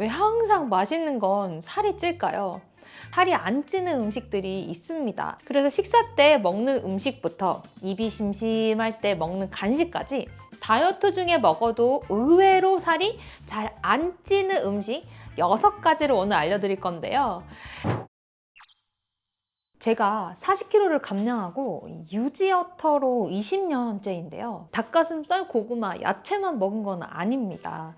왜 항상 맛있는 건 살이 찔까요? 살이 안 찌는 음식들이 있습니다. 그래서 식사 때 먹는 음식부터 입이 심심할 때 먹는 간식까지 다이어트 중에 먹어도 의외로 살이 잘 안 찌는 음식 6가지를 오늘 알려드릴 건데요. 제가 40kg를 감량하고 유지어터로 20년째인데요. 닭가슴살, 고구마, 야채만 먹은 건 아닙니다.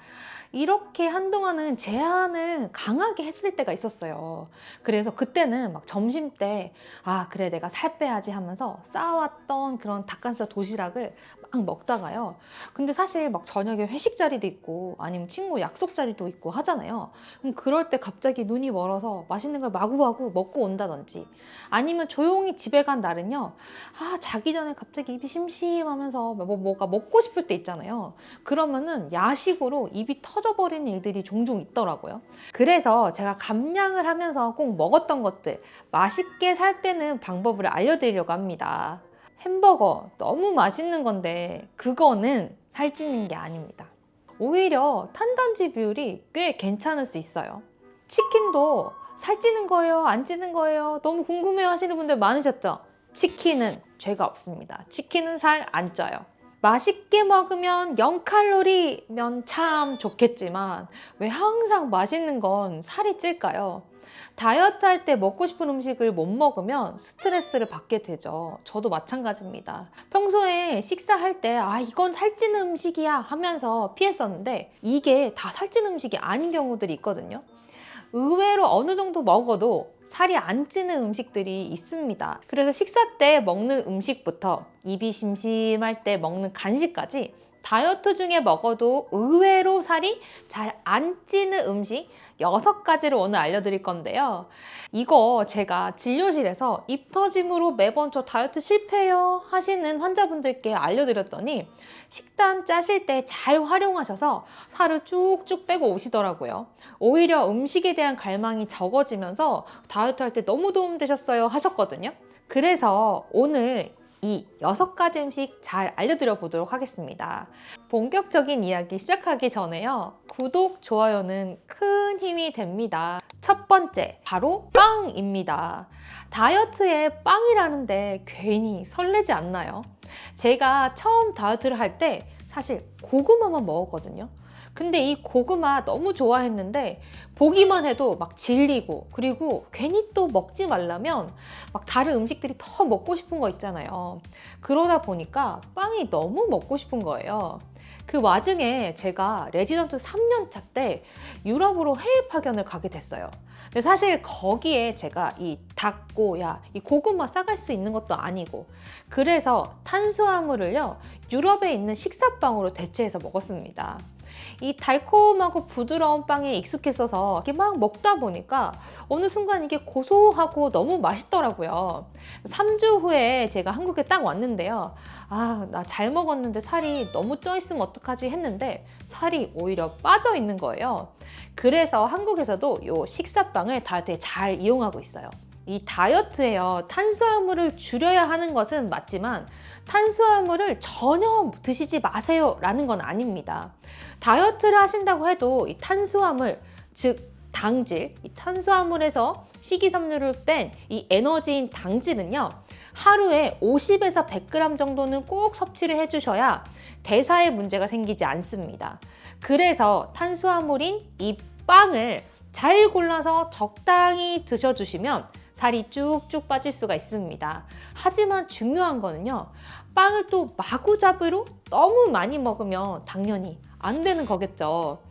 이렇게 한동안은 제한을 강하게 했을 때가 있었어요. 그래서 그때는 막 점심 때, 아, 그래, 내가 살 빼야지 하면서 쌓아왔던 그런 닭가슴살 도시락을 막 먹다가요. 근데 사실 막 저녁에 회식 자리도 있고 아니면 친구 약속 자리도 있고 하잖아요. 그럼 그럴 때 갑자기 눈이 멀어서 맛있는 걸 마구마구 먹고 온다든지 아니면 조용히 집에 간 날은요. 아, 자기 전에 갑자기 입이 심심하면서 뭐, 뭐가 먹고 싶을 때 있잖아요. 그러면은 야식으로 입이 터져버리는 일들이 종종 있더라고요. 그래서 제가 감량을 하면서 꼭 먹었던 것들 맛있게 살 빼는 방법을 알려드리려고 합니다. 햄버거 너무 맛있는 건데 그거는 살찌는 게 아닙니다. 오히려 탄단지 비율이 꽤 괜찮을 수 있어요. 치킨도 살찌는 거예요? 안 찌는 거예요? 너무 궁금해 하시는 분들 많으셨죠? 치킨은 죄가 없습니다. 치킨은 살 안 쪄요. 맛있게 먹으면 0칼로리면 참 좋겠지만 왜 항상 맛있는 건 살이 찔까요? 다이어트 할 때 먹고 싶은 음식을 못 먹으면 스트레스를 받게 되죠. 저도 마찬가지입니다. 평소에 식사할 때, 아, 이건 살찌는 음식이야 하면서 피했었는데, 이게 다 살찌는 음식이 아닌 경우들이 있거든요. 의외로 어느 정도 먹어도 살이 안 찌는 음식들이 있습니다. 그래서 식사 때 먹는 음식부터 입이 심심할 때 먹는 간식까지 다이어트 중에 먹어도 의외로 살이 잘 안 찌는 음식 6가지를 오늘 알려드릴 건데요. 이거 제가 진료실에서 입 터짐으로 매번 저 다이어트 실패해요 하시는 환자분들께 알려드렸더니 식단 짜실 때 잘 활용하셔서 살을 쭉쭉 빼고 오시더라고요. 오히려 음식에 대한 갈망이 적어지면서 다이어트 할 때 너무 도움되셨어요 하셨거든요. 그래서 오늘 이 여섯 가지 음식 잘 알려드려 보도록 하겠습니다. 본격적인 이야기 시작하기 전에요. 구독, 좋아요는 큰 힘이 됩니다. 첫 번째, 바로 빵입니다. 다이어트에 빵이라는데 괜히 설레지 않나요? 제가 처음 다이어트를 할 때 사실 고구마만 먹었거든요. 근데 이 고구마 너무 좋아했는데 보기만 해도 막 질리고 그리고 괜히 또 먹지 말라면 막 다른 음식들이 더 먹고 싶은 거 있잖아요. 그러다 보니까 빵이 너무 먹고 싶은 거예요. 그 와중에 제가 레지던트 3년차 때 유럽으로 해외 파견을 가게 됐어요. 근데 사실 거기에 제가 이 닭고, 야, 이 고구마 싸갈 수 있는 것도 아니고 그래서 탄수화물을요, 유럽에 있는 식사빵으로 대체해서 먹었습니다. 이 달콤하고 부드러운 빵에 익숙했어서 이렇게 막 먹다 보니까 어느 순간 이게 고소하고 너무 맛있더라고요. 3주 후에 제가 한국에 딱 왔는데요. 아, 나 잘 먹었는데 살이 너무 쪄 있으면 어떡하지 했는데 살이 오히려 빠져 있는 거예요. 그래서 한국에서도 이 식사빵을 다이어트에 잘 이용하고 있어요. 이 다이어트에요. 탄수화물을 줄여야 하는 것은 맞지만 탄수화물을 전혀 드시지 마세요 라는 건 아닙니다. 다이어트를 하신다고 해도 이 탄수화물, 즉 당질, 이 탄수화물에서 식이섬유를 뺀 이 에너지인 당질은요. 하루에 50에서 100g 정도는 꼭 섭취를 해주셔야 대사에 문제가 생기지 않습니다. 그래서 탄수화물인 이 빵을 잘 골라서 적당히 드셔주시면 살이 쭉쭉 빠질 수가 있습니다. 하지만 중요한 거는요. 빵을 또 마구잡이로 너무 많이 먹으면 당연히 안 되는 거겠죠.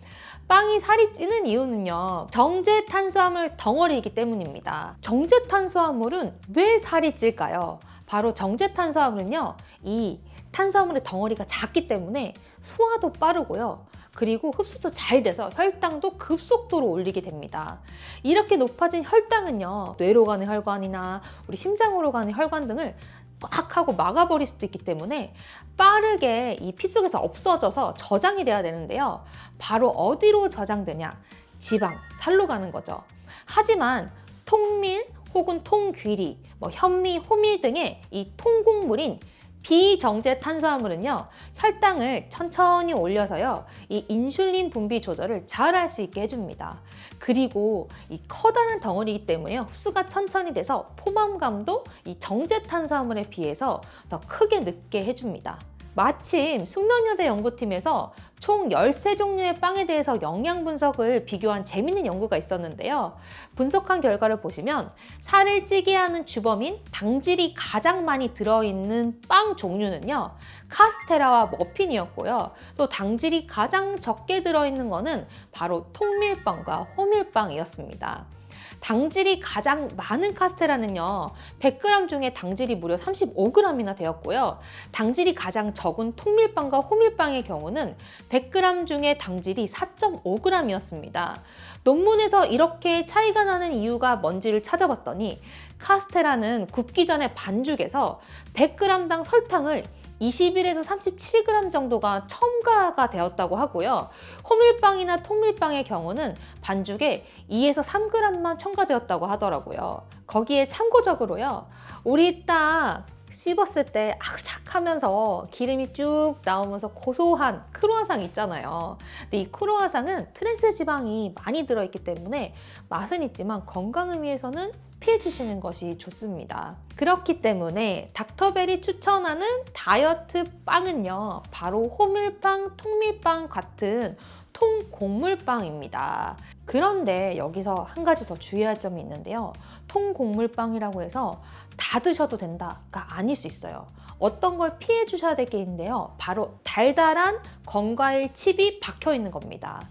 빵이 살이 찌는 이유는요. 정제 탄수화물 덩어리이기 때문입니다. 정제 탄수화물은 왜 살이 찔까요? 바로 정제 탄수화물은요. 이 탄수화물의 덩어리가 작기 때문에 소화도 빠르고요. 그리고 흡수도 잘 돼서 혈당도 급속도로 올리게 됩니다. 이렇게 높아진 혈당은요, 뇌로 가는 혈관이나 우리 심장으로 가는 혈관 등을 꽉 하고 막아버릴 수도 있기 때문에 빠르게 이 피 속에서 없어져서 저장이 돼야 되는데요. 바로 어디로 저장되냐? 지방, 살로 가는 거죠. 하지만 통밀 혹은 통귀리, 뭐 현미, 호밀 등의 이 통곡물인 비정제 탄수화물은요, 혈당을 천천히 올려서요, 이 인슐린 분비 조절을 잘 할 수 있게 해줍니다. 그리고 이 커다란 덩어리이기 때문에 흡수가 천천히 돼서 포만감도 이 정제 탄수화물에 비해서 더 크게 늦게 해줍니다. 마침 숙명여대 연구팀에서 총 13종류의 빵에 대해서 영양 분석을 비교한 재밌는 연구가 있었는데요. 분석한 결과를 보시면 살을 찌게 하는 주범인 당질이 가장 많이 들어있는 빵 종류는요. 카스테라와 머핀이었고요. 또 당질이 가장 적게 들어있는 거는 바로 통밀빵과 호밀빵이었습니다. 당질이 가장 많은 카스테라는요, 100g 중에 당질이 무려 35g이나 되었고요. 당질이 가장 적은 통밀빵과 호밀빵의 경우는 100g 중에 당질이 4.5g이었습니다. 논문에서 이렇게 차이가 나는 이유가 뭔지를 찾아봤더니 카스테라는 굽기 전에 반죽에서 100g당 설탕을 21에서 37g 정도가 첨가가 되었다고 하고요. 호밀빵이나 통밀빵의 경우는 반죽에 2에서 3g만 첨가되었다고 하더라고요. 거기에 참고적으로요. 우리 딱 씹었을 때 아삭 하면서 기름이 쭉 나오면서 고소한 크로아상 있잖아요. 근데 이 크로아상은 트랜스 지방이 많이 들어있기 때문에 맛은 있지만 건강을 위해서는 피해 주시는 것이 좋습니다. 그렇기 때문에 닥터벨이 추천하는 다이어트 빵은요. 바로 호밀빵, 통밀빵 같은 통곡물빵입니다. 그런데 여기서 한 가지 더 주의할 점이 있는데요. 통곡물빵이라고 해서 다 드셔도 된다가 아닐 수 있어요. 어떤 걸 피해 주셔야 될 게 있는데요. 바로 달달한 건과일 칩이 박혀 있는 겁니다.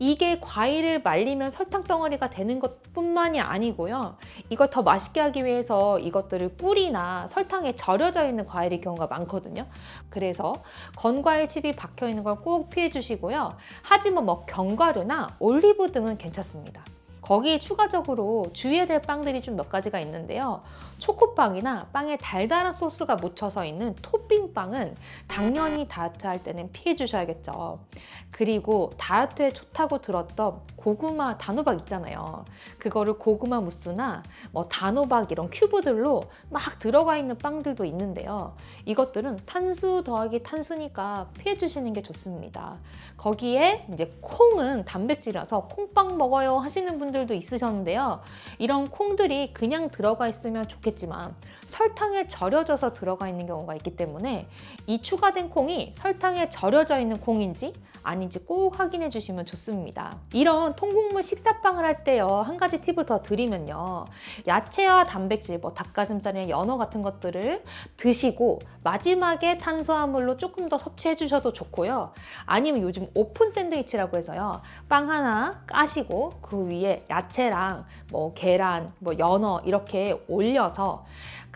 이게 과일을 말리면 설탕 덩어리가 되는 것 뿐만이 아니고요. 이걸 더 맛있게 하기 위해서 이것들을 꿀이나 설탕에 절여져 있는 과일의 경우가 많거든요. 그래서 건과일 칩이 박혀 있는 걸 꼭 피해 주시고요. 하지만 뭐 견과류나 올리브 등은 괜찮습니다. 거기에 추가적으로 주의해야 될 빵들이 좀 몇 가지가 있는데요. 초코빵이나 빵에 달달한 소스가 묻혀서 있는 토핑빵은 당연히 다이어트 할 때는 피해 주셔야겠죠. 그리고 다이어트에 좋다고 들었던 고구마 단호박 있잖아요. 그거를 고구마 무스나 뭐 단호박 이런 큐브들로 막 들어가 있는 빵들도 있는데요. 이것들은 탄수 더하기 탄수니까 피해 주시는 게 좋습니다. 거기에 이제 콩은 단백질이라서 콩빵 먹어요 하시는 분들도 있으셨는데요. 이런 콩들이 그냥 들어가 있으면 좋겠 지만 설탕에 절여져서 들어가 있는 경우가 있기 때문에 이 추가된 콩이 설탕에 절여져 있는 콩인지 아닌지 꼭 확인해 주시면 좋습니다. 이런 통곡물 식사빵을 할 때요. 한 가지 팁을 더 드리면요. 야채와 단백질, 뭐 닭가슴살이나 연어 같은 것들을 드시고 마지막에 탄수화물로 조금 더 섭취해 주셔도 좋고요. 아니면 요즘 오픈 샌드위치라고 해서요. 빵 하나 까시고 그 위에 야채랑 뭐 계란, 뭐 연어 이렇게 올려서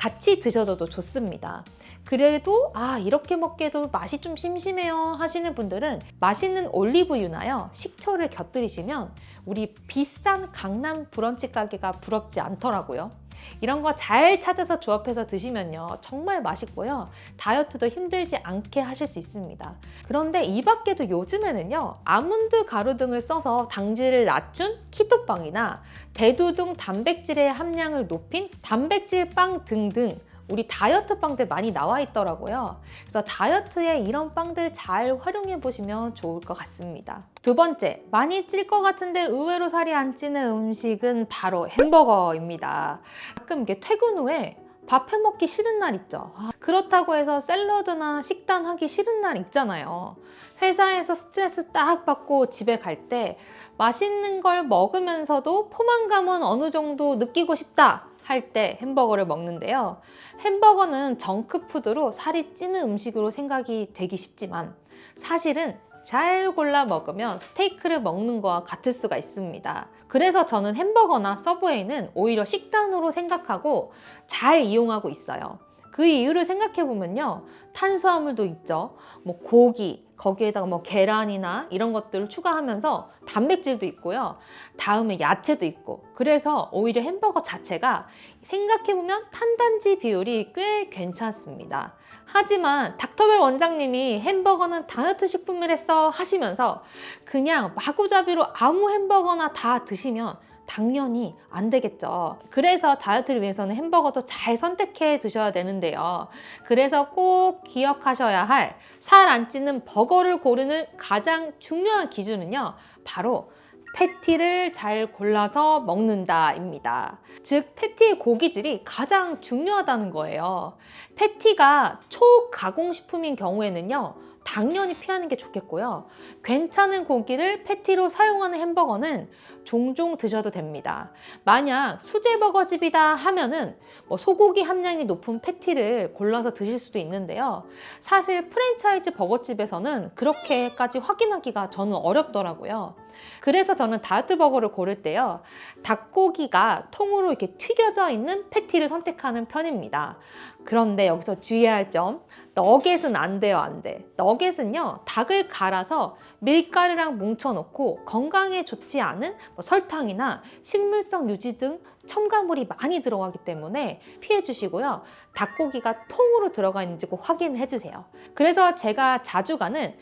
같이 드셔도 좋습니다. 그래도 아 이렇게 먹기에도 맛이 좀 심심해요 하시는 분들은 맛있는 올리브유나요 식초를 곁들이시면 우리 비싼 강남 브런치 가게가 부럽지 않더라고요. 이런 거 잘 찾아서 조합해서 드시면요. 정말 맛있고요. 다이어트도 힘들지 않게 하실 수 있습니다. 그런데 이 밖에도 요즘에는요. 아몬드 가루 등을 써서 당질을 낮춘 키토빵이나 대두 등 단백질의 함량을 높인 단백질 빵 등등 우리 다이어트 빵들 많이 나와 있더라고요. 그래서 다이어트에 이런 빵들 잘 활용해 보시면 좋을 것 같습니다. 두 번째, 많이 찔 것 같은데 의외로 살이 안 찌는 음식은 바로 햄버거입니다. 가끔 이게 퇴근 후에 밥 해 먹기 싫은 날 있죠. 아, 그렇다고 해서 샐러드나 식단 하기 싫은 날 있잖아요. 회사에서 스트레스 딱 받고 집에 갈 때 맛있는 걸 먹으면서도 포만감은 어느 정도 느끼고 싶다. 할 때 햄버거를 먹는데요. 햄버거는 정크푸드로 살이 찌는 음식으로 생각이 되기 쉽지만 사실은 잘 골라 먹으면 스테이크를 먹는 거와 같을 수가 있습니다. 그래서 저는 햄버거나 서브웨이는 오히려 식단으로 생각하고 잘 이용하고 있어요. 그 이유를 생각해 보면요. 탄수화물도 있죠. 뭐 고기, 거기에다가 뭐 계란이나 이런 것들을 추가하면서 단백질도 있고요. 다음에 야채도 있고. 그래서 오히려 햄버거 자체가 생각해 보면 탄단지 비율이 꽤 괜찮습니다. 하지만 닥터벨 원장님이 햄버거는 다이어트 식품이랬어 하시면서 그냥 마구잡이로 아무 햄버거나 다 드시면 당연히 안 되겠죠. 그래서 다이어트를 위해서는 햄버거도 잘 선택해 드셔야 되는데요. 그래서 꼭 기억하셔야 할 살 안 찌는 버거를 고르는 가장 중요한 기준은요. 바로 패티를 잘 골라서 먹는다입니다. 즉, 패티의 고기질이 가장 중요하다는 거예요. 패티가 초가공식품인 경우에는요, 당연히 피하는 게 좋겠고요. 괜찮은 고기를 패티로 사용하는 햄버거는 종종 드셔도 됩니다. 만약 수제버거집이다 하면은 뭐 소고기 함량이 높은 패티를 골라서 드실 수도 있는데요. 사실 프랜차이즈 버거집에서는 그렇게까지 확인하기가 저는 어렵더라고요. 그래서 저는 다이어트 버거를 고를 때요. 닭고기가 통으로 이렇게 튀겨져 있는 패티를 선택하는 편입니다. 그런데 여기서 주의해야 할 점, 너겟은 안 돼요, 안 돼. 너겟은요, 닭을 갈아서 밀가루랑 뭉쳐놓고 건강에 좋지 않은 뭐 설탕이나 식물성 유지 등 첨가물이 많이 들어가기 때문에 피해 주시고요. 닭고기가 통으로 들어가 있는지 꼭 확인해 주세요. 그래서 제가 자주 가는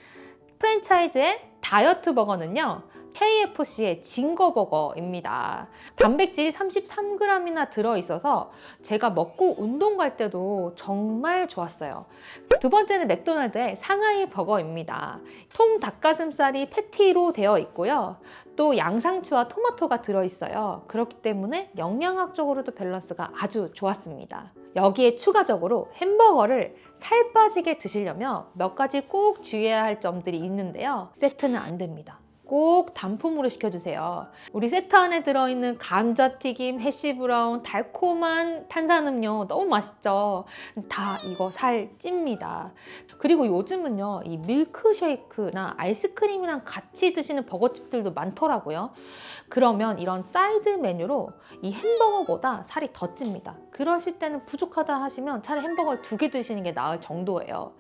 프랜차이즈의 다이어트 버거는요. KFC의 징거버거입니다. 단백질이 33g이나 들어있어서 제가 먹고 운동 갈 때도 정말 좋았어요. 두 번째는 맥도날드의 상하이 버거입니다. 통 닭가슴살이 패티로 되어 있고요. 또 양상추와 토마토가 들어있어요. 그렇기 때문에 영양학적으로도 밸런스가 아주 좋았습니다. 여기에 추가적으로 햄버거를 살 빠지게 드시려면 몇 가지 꼭 주의해야 할 점들이 있는데요. 세트는 안 됩니다. 꼭 단품으로 시켜주세요. 우리 세트 안에 들어있는 감자튀김, 해시브라운, 달콤한 탄산음료 너무 맛있죠? 다 이거 살 찝니다. 그리고 요즘은요, 이 밀크쉐이크나 아이스크림이랑 같이 드시는 버거집들도 많더라고요. 그러면 이런 사이드 메뉴로 이 햄버거보다 살이 더 찝니다. 그러실 때는 부족하다 하시면 차라리 햄버거를 두개 드시는 게 나을 정도예요.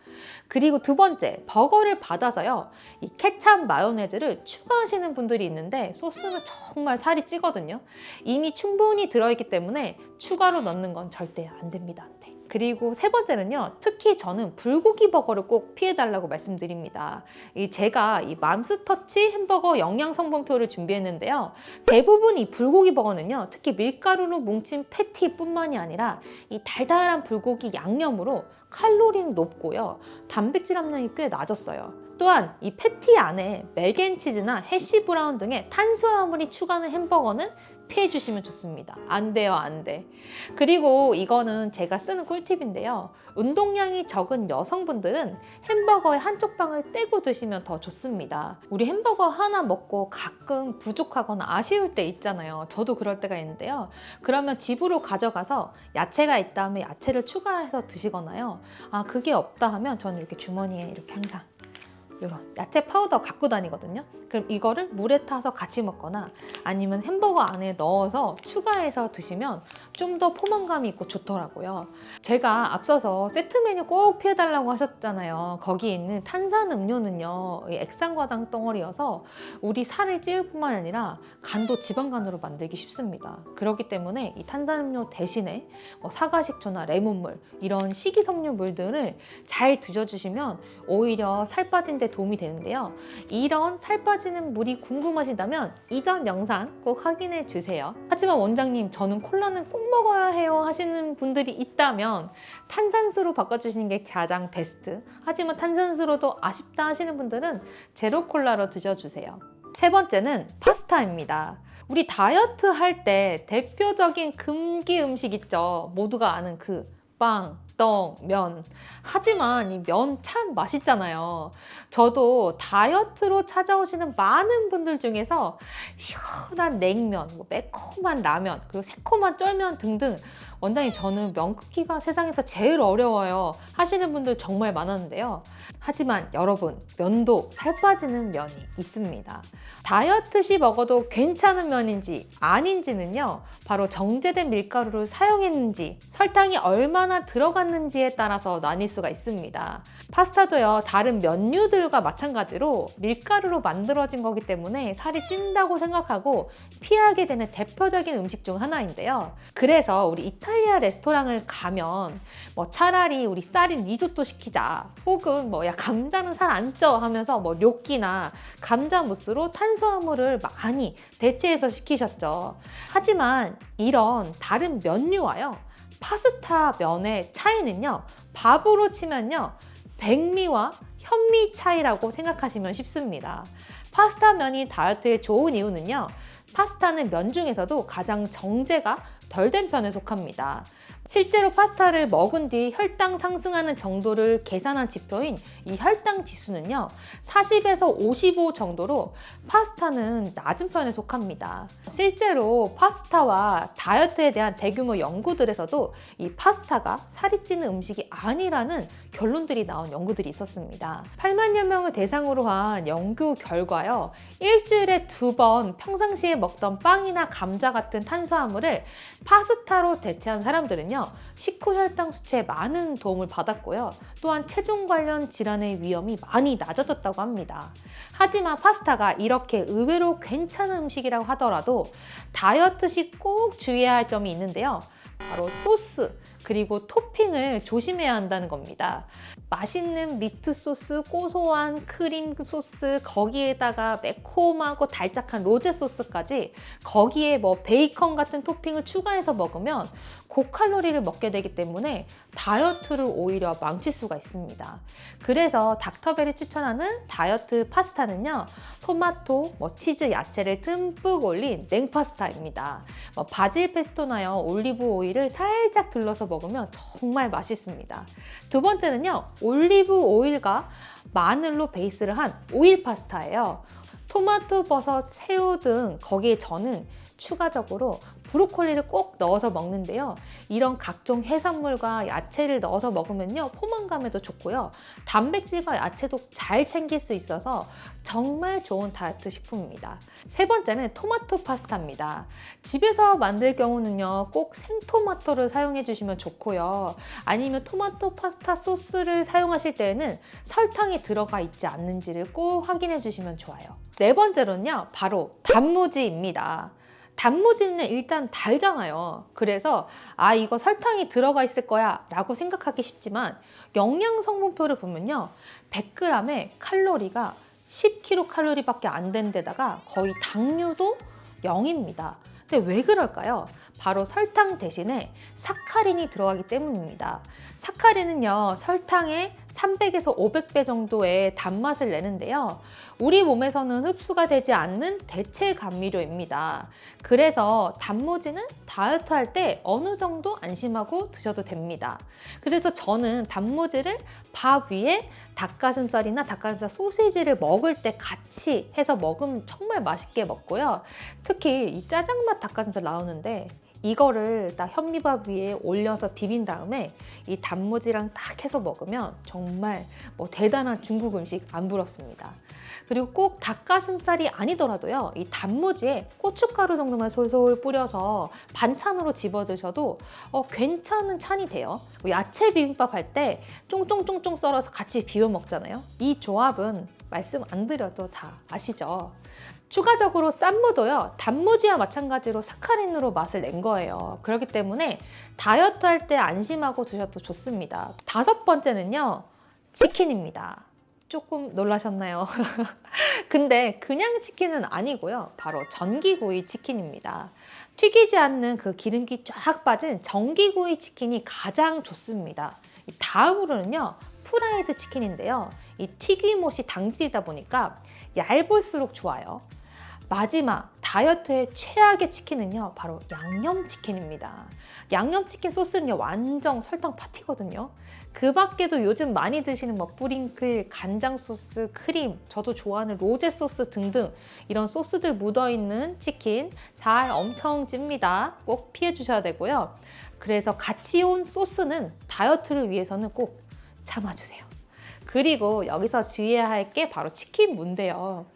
그리고 두 번째, 버거를 받아서요, 이 케찹 마요네즈를 추 가하시는 분들이 있는데 소스는 정말 살이 찌거든요. 이미 충분히 들어있기 때문에 추가로 넣는 건 절대 안 됩니다. 안 돼. 그리고 세 번째는요, 특히 저는 불고기 버거를 꼭 피해달라고 말씀드립니다. 이 제가 이 맘스터치 햄버거 영양 성분표를 준비했는데요. 대부분 이 불고기 버거는요, 특히 밀가루로 뭉친 패티뿐만이 아니라 이 달달한 불고기 양념으로 칼로리는 높고요. 단백질 함량이 꽤 낮았어요. 또한 이 패티 안에 맥앤치즈나 해시 브라운 등의 탄수화물이 추가하는 햄버거는 피해 주시면 좋습니다. 안 돼요, 안 돼. 그리고 이거는 제가 쓰는 꿀팁인데요. 운동량이 적은 여성분들은 햄버거의 한쪽 방을 떼고 드시면 더 좋습니다. 우리 햄버거 하나 먹고 가끔 부족하거나 아쉬울 때 있잖아요. 저도 그럴 때가 있는데요. 그러면 집으로 가져가서 야채가 있다 하면 야채를 추가해서 드시거나요. 아, 그게 없다 하면 저는 이렇게 주머니에 이렇게 항상 이런 야채 파우더 갖고 다니거든요. 그럼 이거를 물에 타서 같이 먹거나 아니면 햄버거 안에 넣어서 추가해서 드시면 좀 더 포만감이 있고 좋더라고요. 제가 앞서서 세트 메뉴 꼭 피해달라고 하셨잖아요. 거기 있는 탄산 음료는요, 이 액상과당 덩어리여서 우리 살을 찌울 뿐만 아니라 간도 지방간으로 만들기 쉽습니다. 그렇기 때문에 이 탄산 음료 대신에 뭐 사과 식초나 레몬물 이런 식이섬유물들을 잘 드셔주시면 오히려 살 빠진 데 도움이 되는데요. 이런 살 빠지는 물이 궁금하시다면 이전 영상 꼭 확인해 주세요. 하지만 원장님, 저는 콜라는 꼭 먹어야 해요 하시는 분들이 있다면 탄산수로 바꿔주시는 게 가장 베스트. 하지만 탄산수로도 아쉽다 하시는 분들은 제로 콜라로 드셔주세요. 세 번째는 파스타입니다. 우리 다이어트 할 때 대표적인 금기 음식 있죠. 모두가 아는 그 빵, 떡, 면. 하지만 이 면 참 맛있잖아요. 저도 다이어트로 찾아오시는 많은 분들 중에서 시원한 냉면, 뭐 매콤한 라면, 그리고 새콤한 쩔면 등등 원장님 저는 면 끓기가 세상에서 제일 어려워요 하시는 분들 정말 많았는데요. 하지만 여러분 면도 살 빠지는 면이 있습니다. 다이어트 시 먹어도 괜찮은 면인지 아닌지는요. 바로 정제된 밀가루를 사용했는지 설탕이 얼마나 들어갔는지 찾는지에 따라서 나뉠 수가 있습니다. 파스타도요, 다른 면류들과 마찬가지로 밀가루로 만들어진 거기 때문에 살이 찐다고 생각하고 피하게 되는 대표적인 음식 중 하나인데요. 그래서 우리 이탈 리아 레스토랑을 가면 뭐 차라리 우리 쌀인 리조또 시키자 혹은 뭐 야 감자는 살 안 쪄 하면서 뭐 뇨끼나 감자 무스로 탄수화물을 많이 대체해서 시키셨죠. 하지만 이런 다른 면류와요. 파스타 면의 차이는요. 밥으로 치면요. 백미와 현미 차이라고 생각하시면 쉽습니다. 파스타 면이 다이어트에 좋은 이유는요. 파스타는 면 중에서도 가장 정제가 덜 된 편에 속합니다. 실제로 파스타를 먹은 뒤 혈당 상승하는 정도를 계산한 지표인 이 혈당 지수는요, 40에서 55 정도로 파스타는 낮은 편에 속합니다. 실제로 파스타와 다이어트에 대한 대규모 연구들에서도 이 파스타가 살이 찌는 음식이 아니라는 결론들이 나온 연구들이 있었습니다. 8만여 명을 대상으로 한 연구 결과요, 일주일에 두 번 평상시에 먹던 빵이나 감자 같은 탄수화물을 파스타로 대체한 사람들은요, 식후 혈당 수치에 많은 도움을 받았고요. 또한 체중 관련 질환의 위험이 많이 낮아졌다고 합니다. 하지만 파스타가 이렇게 의외로 괜찮은 음식이라고 하더라도 다이어트 시꼭 주의해야 할 점이 있는데요. 바로 소스 그리고 토핑을 조심해야 한다는 겁니다. 맛있는 미트 소스, 고소한 크림 소스, 거기에다가 매콤하고 달짝한 로제 소스까지 거기에 뭐 베이컨 같은 토핑을 추가해서 먹으면 고칼로리를 먹게 되기 때문에 다이어트를 오히려 망칠 수가 있습니다. 그래서 닥터벨이 추천하는 다이어트 파스타는요, 토마토, 뭐 치즈, 야채를 듬뿍 올린 냉파스타입니다. 뭐 바질 페스토나요, 올리브 오일을 살짝 둘러서 먹으면 정말 맛있습니다. 두 번째는요, 올리브 오일과 마늘로 베이스를 한 오일 파스타예요. 토마토, 버섯, 새우 등 거기에 저는 추가적으로 브로콜리를 꼭 넣어서 먹는데요. 이런 각종 해산물과 야채를 넣어서 먹으면요. 포만감에도 좋고요. 단백질과 야채도 잘 챙길 수 있어서 정말 좋은 다이어트 식품입니다. 세 번째는 토마토 파스타입니다. 집에서 만들 경우는요. 꼭 생토마토를 사용해 주시면 좋고요. 아니면 토마토 파스타 소스를 사용하실 때에는 설탕이 들어가 있지 않는지를 꼭 확인해 주시면 좋아요. 네 번째로는요. 바로 단무지입니다. 단무지는 일단 달잖아요. 그래서 아 이거 설탕이 들어가 있을 거야 라고 생각하기 쉽지만 영양 성분표를 보면요. 100g에 칼로리가 10kcal밖에 안 된 데다가 거의 당류도 0입니다. 근데 왜 그럴까요? 바로 설탕 대신에 사카린이 들어가기 때문입니다. 사카린은요, 설탕의 300에서 500배 정도의 단맛을 내는데요. 우리 몸에서는 흡수가 되지 않는 대체 감미료입니다. 그래서 단무지는 다이어트 할 때 어느 정도 안심하고 드셔도 됩니다. 그래서 저는 단무지를 밥 위에 닭가슴살이나 닭가슴살 소시지를 먹을 때 같이 해서 먹으면 정말 맛있게 먹고요. 특히 이 짜장맛 닭가슴살 나오는데 이거를 딱 현미밥 위에 올려서 비빈 다음에 이 단무지랑 딱 해서 먹으면 정말 뭐 대단한 중국 음식 안 부럽습니다. 그리고 꼭 닭가슴살이 아니더라도요, 이 단무지에 고춧가루 정도만 솔솔 뿌려서 반찬으로 집어 드셔도 어, 괜찮은 찬이 돼요. 뭐 야채 비빔밥 할 때 쫑쫑쫑쫑 썰어서 같이 비벼 먹잖아요. 이 조합은 말씀 안 드려도 다 아시죠? 추가적으로 쌈무도요 단무지와 마찬가지로 사카린으로 맛을 낸 거예요. 그렇기 때문에 다이어트 할 때 안심하고 드셔도 좋습니다. 다섯 번째는요 치킨입니다. 조금 놀라셨나요? 근데 그냥 치킨은 아니고요 바로 전기구이 치킨입니다. 튀기지 않는 그 기름기 쫙 빠진 전기구이 치킨이 가장 좋습니다. 다음으로는요 프라이드 치킨인데요. 이 튀김옷이 당질이다 보니까 얇을수록 좋아요 마지막 다이어트의 최악의 치킨은요 바로 양념치킨입니다. 양념치킨 소스는요 완전 설탕 파티거든요. 그 밖에도 요즘 많이 드시는 뭐 뿌링클, 간장 소스, 크림, 저도 좋아하는 로제 소스 등등 이런 소스들 묻어있는 치킨 살 엄청 찝니다. 꼭 피해 주셔야 되고요. 그래서 같이 온 소스는 다이어트를 위해서는 꼭 참아주세요. 그리고 여기서 주의해야 할 게 바로 치킨 무인데요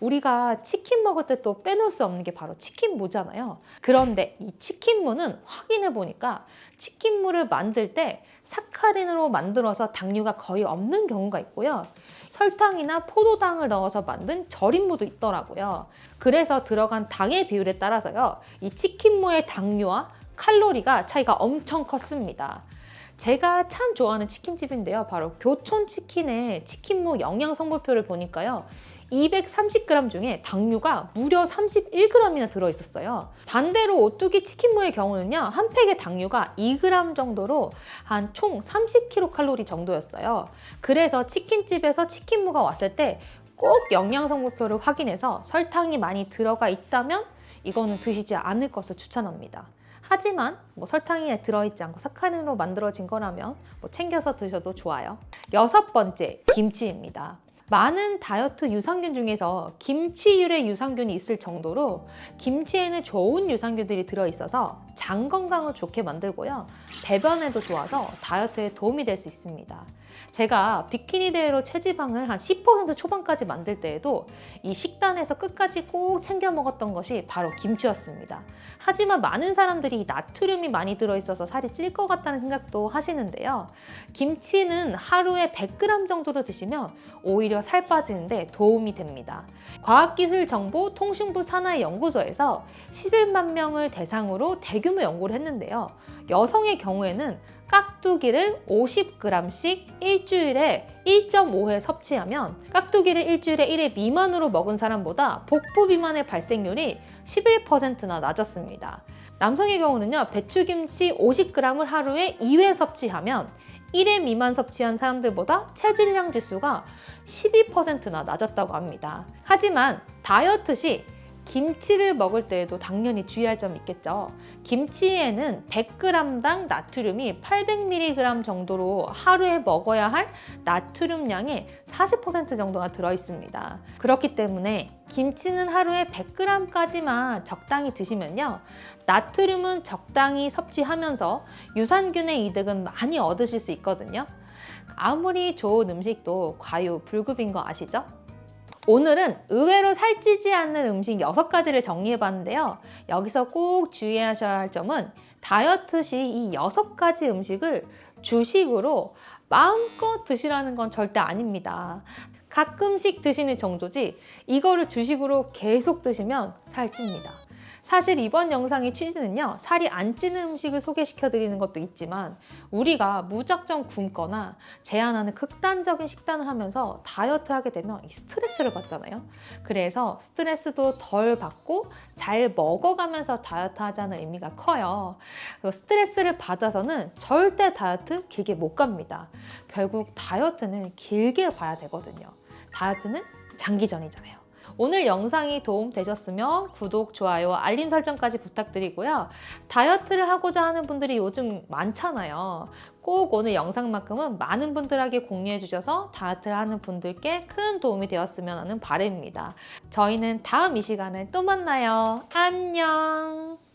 우리가 치킨 먹을 때 또 빼놓을 수 없는 게 바로 치킨무잖아요. 그런데 이 치킨무는 확인해 보니까 치킨무를 만들 때 사카린으로 만들어서 당류가 거의 없는 경우가 있고요. 설탕이나 포도당을 넣어서 만든 절임무도 있더라고요. 그래서 들어간 당의 비율에 따라서요. 이 치킨무의 당류와 칼로리가 차이가 엄청 컸습니다. 제가 참 좋아하는 치킨집인데요. 바로 교촌 치킨의 치킨무 영양 성분표를 보니까요. 230g 중에 당류가 무려 31g이나 들어있었어요. 반대로 오뚜기 치킨무의 경우는요, 한 팩의 당류가 2g 정도로 한 총 30kcal 정도였어요. 그래서 치킨집에서 치킨무가 왔을 때 꼭 영양 성분표를 확인해서 설탕이 많이 들어가 있다면 이거는 드시지 않을 것을 추천합니다. 하지만 뭐 설탕이 들어있지 않고 사카린으로 만들어진 거라면 뭐 챙겨서 드셔도 좋아요. 여섯 번째, 김치입니다. 많은 다이어트 유산균 중에서 김치율의 유산균이 있을 정도로 김치에는 좋은 유산균들이 들어있어서 장 건강을 좋게 만들고요. 배변에도 좋아서 다이어트에 도움이 될 수 있습니다. 제가 비키니 대회로 체지방을 한 10% 초반까지 만들 때에도 이 식단에서 끝까지 꼭 챙겨 먹었던 것이 바로 김치였습니다. 하지만 많은 사람들이 나트륨이 많이 들어있어서 살이 찔 것 같다는 생각도 하시는데요. 김치는 하루에 100g 정도로 드시면 오히려 살 빠지는데 도움이 됩니다. 과학기술정보 통신부 산하연구소에서 11만 명을 대상으로 대규모 연구를 했는데요. 여성의 경우에는 깍두기를 50g씩 일주일에 1.5회 섭취하면 깍두기를 일주일에 1회 미만으로 먹은 사람보다 복부 비만의 발생률이 11%나 낮았습니다. 남성의 경우는요, 배추김치 50g을 하루에 2회 섭취하면 1회 미만 섭취한 사람들보다 체질량 지수가 12%나 낮았다고 합니다. 하지만 다이어트 시 김치를 먹을 때에도 당연히 주의할 점이 있겠죠. 김치에는 100g당 나트륨이 800mg 정도로 하루에 먹어야 할 나트륨량의 40% 정도가 들어 있습니다. 그렇기 때문에 김치는 하루에 100g까지만 적당히 드시면요. 나트륨은 적당히 섭취하면서 유산균의 이득은 많이 얻으실 수 있거든요. 아무리 좋은 음식도 과유, 불급인 거 아시죠? 오늘은 의외로 살찌지 않는 음식 6가지를 정리해 봤는데요. 여기서 꼭 주의하셔야 할 점은 다이어트 시 이 6가지 음식을 주식으로 마음껏 드시라는 건 절대 아닙니다. 가끔씩 드시는 정도지 이거를 주식으로 계속 드시면 살찝니다. 사실 이번 영상의 취지는요, 살이 안 찌는 음식을 소개시켜 드리는 것도 있지만, 우리가 무작정 굶거나 제한하는 극단적인 식단을 하면서 다이어트 하게 되면 이 스트레스를 받잖아요. 그래서 스트레스도 덜 받고 잘 먹어가면서 다이어트 하자는 의미가 커요. 그 스트레스를 받아서는 절대 다이어트 길게 못 갑니다. 결국 다이어트는 길게 봐야 되거든요. 다이어트는 장기전이잖아요. 오늘 영상이 도움 되셨으면 구독, 좋아요, 알림 설정까지 부탁드리고요. 다이어트를 하고자 하는 분들이 요즘 많잖아요. 꼭 오늘 영상만큼은 많은 분들에게 공유해 주셔서 다이어트를 하는 분들께 큰 도움이 되었으면 하는 바람입니다. 저희는 다음 이 시간에 또 만나요. 안녕!